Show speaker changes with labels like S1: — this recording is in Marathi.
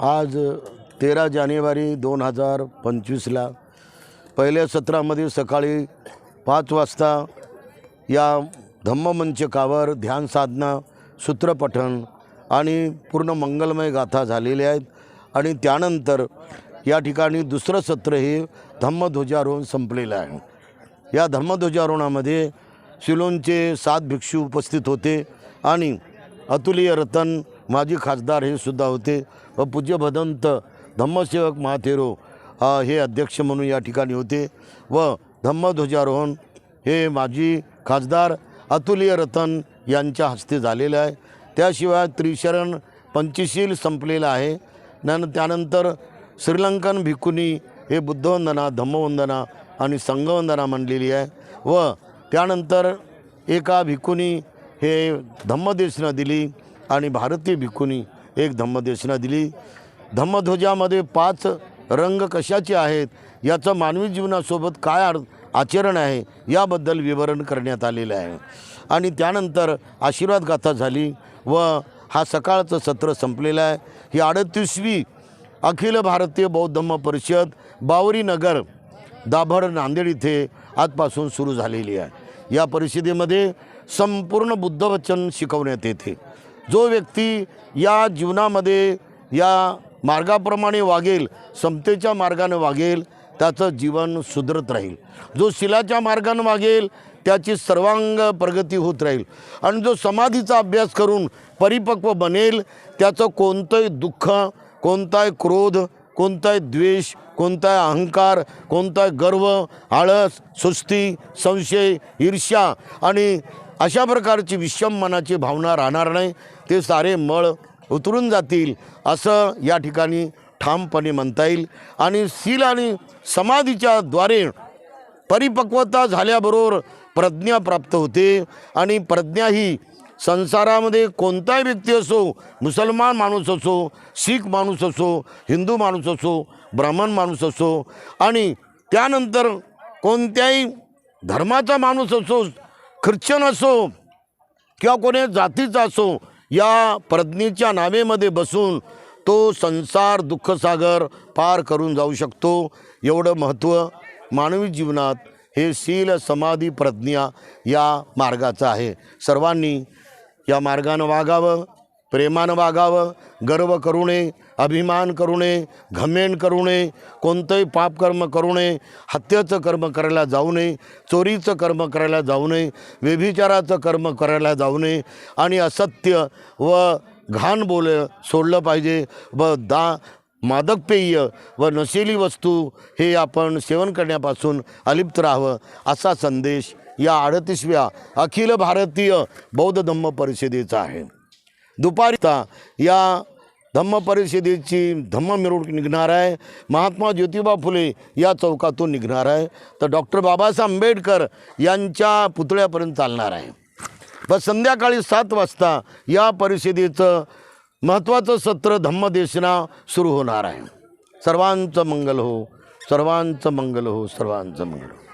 S1: आज तेरा जानेवारी दोन हजार पंचवीसला पहिल्या सत्रामध्ये सकाळी पाच वाजता या धम्ममंचकावर ध्यान साधना सूत्रपठण आणि पूर्ण मंगलमय गाथा झालेल्या आहेत. आणि त्यानंतर या ठिकाणी दुसरं सत्र हे धम्मध्वजारोहण संपलेलं आहे. या धम्मध्वजारोहणामध्ये सिलोनचे सात भिक्षू उपस्थित होते आणि अतुलीय रतन माजी खासदार हे सुद्धा होते. व पूज्य भदंत धम्मसेवक महाथेरो हे अध्यक्ष म्हणून या ठिकाणी होते व धम्मध्वजारोहण हे माजी खासदार अतुलीय रतन यांच्या हस्ते झालेलं आहे. त्याशिवाय त्रिशरण पंचशील संपलेलं आहे. न त्यानंतर श्रीलंकन भिकुनी हे बुद्धवंदना धम्मवंदना आणि संघवंदना म्हणलेली आहे व त्यानंतर एका भिकुनी हे धम्मदेशनं दिली. आणि भारतीय भिक्खूंनी एक धम्मदेशना दिली. धम्मध्वजामध्ये पाच रंग कशाचे आहेत? याचं मानवी जीवनासोबत काय आर आचरण आहे? याबद्दल विवरण करण्यात आलेलं आहे. आणि त्यानंतर आशीर्वाद गाथा झाली व हा सकाळचं सत्र संपलेलं आहे. ही अडतीसवी अखिल भारतीय बौद्ध धम्म परिषद बावरी नगर दाभड नांदेड इथे आजपासून सुरू झालेली आहे. या परिषदेमध्ये संपूर्ण बुद्धवचन शिकवण्यात येते. जो व्यक्ती या जीवनामध्ये या मार्गाप्रमाणे वागेल समतेच्या मार्गानं वागेल त्याचं जीवन सुधरत राहील. जो शिलाच्या मार्गानं वागेल त्याची सर्वांग प्रगती होत राहील. आणि जो समाधीचा अभ्यास करून परिपक्व बनेल त्याचं कोणतंही दुःख कोणताही क्रोध कोणताही द्वेष कोणताही अहंकार कोणताही गर्व आळस सुस्ती संशय ईर्ष्या आणि अशा प्रकारची विषम मनाची भावना राहणार नाही. ते सारे मळ उतरून जातील असं या ठिकाणी ठामपणे म्हणता येईल. आणि सील आणि समाधीच्या द्वारे परिपक्वता झाल्याबरोबर प्रज्ञा प्राप्त होते. आणि प्रज्ञा ही संसारामध्ये कोणताही व्यक्ती असो मुसलमान माणूस असो शीख माणूस असो हिंदू माणूस असो ब्राह्मण माणूस असो आणि त्यानंतर कोणत्याही धर्माचा माणूस असो ख्रिश्चन असो किंवा कोणी जातीचा असो या प्रज्ञेच्या नावेमध्ये बसून तो संसार दुःखसागर पार करून जाऊ शकतो. एवढं महत्त्व मानवी जीवनात हे शील समाधी प्रज्ञा या मार्गाचं आहे. सर्वांनी या मार्गानं वागावं. प्रेमानं वागावं गर्व करू नये अभिमान करू नये घमेण करू नये कोणतंही पापकर्म करू नये हत्येचं कर्म करायला जाऊ नये चोरीचं कर्म करायला जाऊ नये व्यभिचाराचं कर्म करायला जाऊ नये आणि असत्य व घाण बोल सोडलं पाहिजे व दा मादक पेय व नशेली वस्तू हे आपण सेवन करण्यापासून अलिप्त राहावं असा संदेश या अडतीसव्या अखिल भारतीय बौद्ध धम्म परिषदेचा आहे. दुपारी या धम्म परिषदेची धम्म मिरवणूक निघणार आहे. महात्मा ज्योतिबा फुले या चौकातून निघणार आहे. तर डॉक्टर बाबासाहेब आंबेडकर यांच्या पुतळ्यापर्यंत चालणार आहे. व संध्याकाळी सात वाजता या परिषदेचं महत्त्वाचं सत्र धम्मदेशना सुरू होणार आहे. सर्वांचं मंगल हो सर्वांचं मंगल हो सर्वांचं मंगल हो.